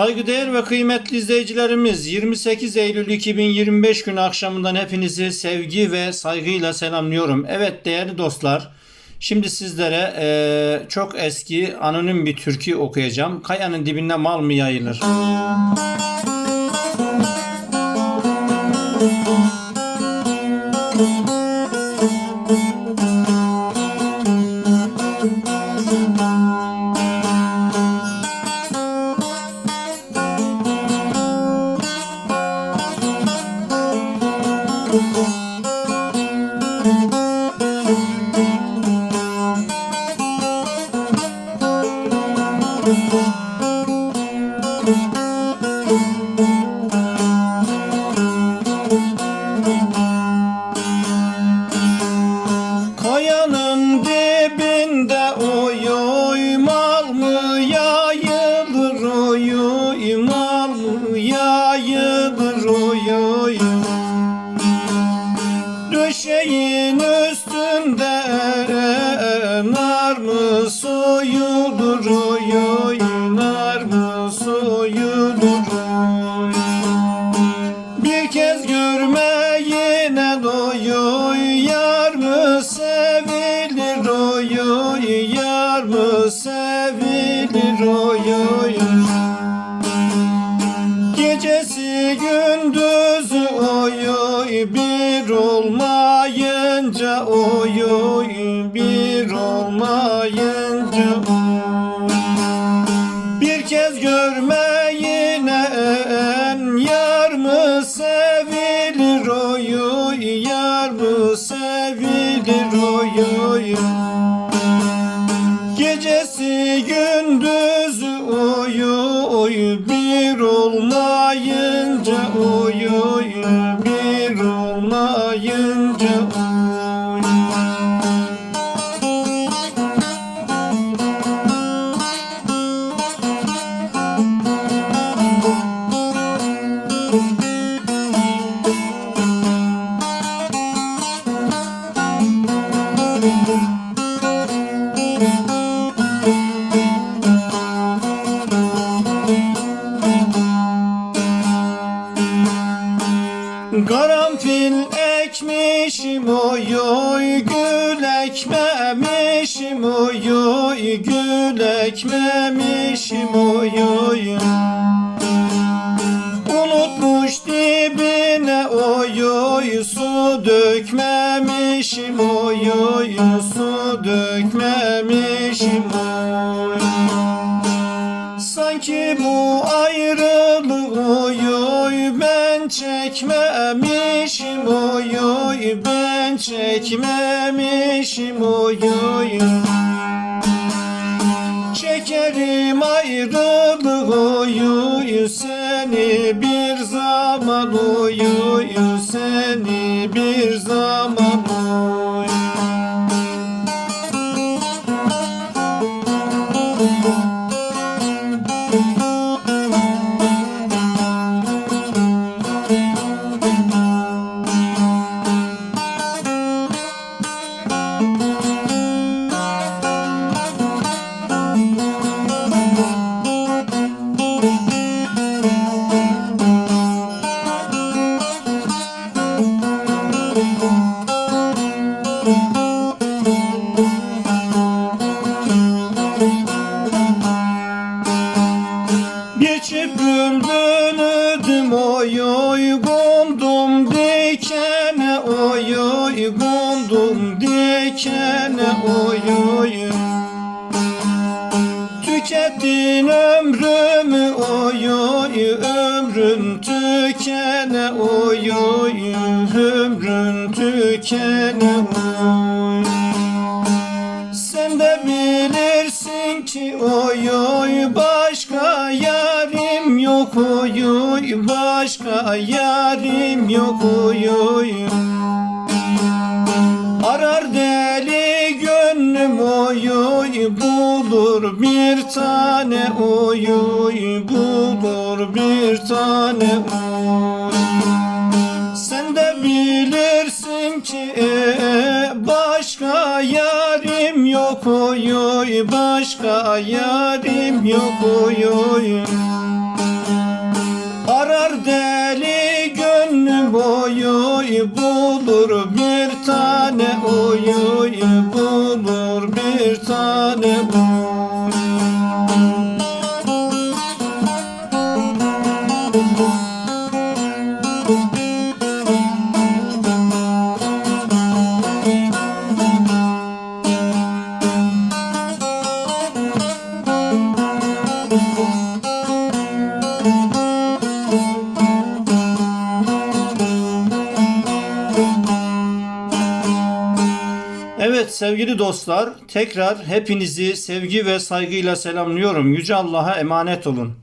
Saygıdeğer ve kıymetli izleyicilerimiz 28 Eylül 2025 günü akşamından hepinizi sevgi ve saygıyla selamlıyorum. Evet değerli dostlar şimdi sizlere eee, çok eski anonim bir türkü okuyacağım. Kayanın dibinde mal mı yayılır? Kayanın mı sevilir oy oy Gecesi gündüzü oy oy bir olmayınca oy oy bir olmayınca. Bir kez görmeyine yar mı sevilir oy bir olmayınca oy oy bir olmayınca oy Karanfil ekmişim oy oy gül ekmemişim oy oy gül ekmemişim oy oy. Unutmuş dibine oy oy su dökmemişim oy oy su dökmemişim oy. Sanki bu çekmemişim oy oy ben çekmemişim oy oy. Çekerim ayrılık oy oy seni bir zaman oy oy seni bir zaman oy Geçip bülbülüdüm oy oy Kondum dikene oy oy Kondum dikene oy oy. Oy Ömrün tükene oy oy Ömrün tükene oy. Sen de bilirsin ki oy oy başka yarim yok. Oy oy başka yarim yok. Oy oy. Arar deli gönlüm oy oy bulur bir tane oy oy bulur bir tane oy. Sen de bilirsin ki başka yarim yok. Oy oy başka yarim yok. Oy oy. Arar deli gönlüm. Boyu bulur bir tane. Oyu bulur bir tane oy. Sevgili dostlar tekrar hepinizi sevgi ve saygıyla selamlıyorum. Yüce Allah'a emanet olun.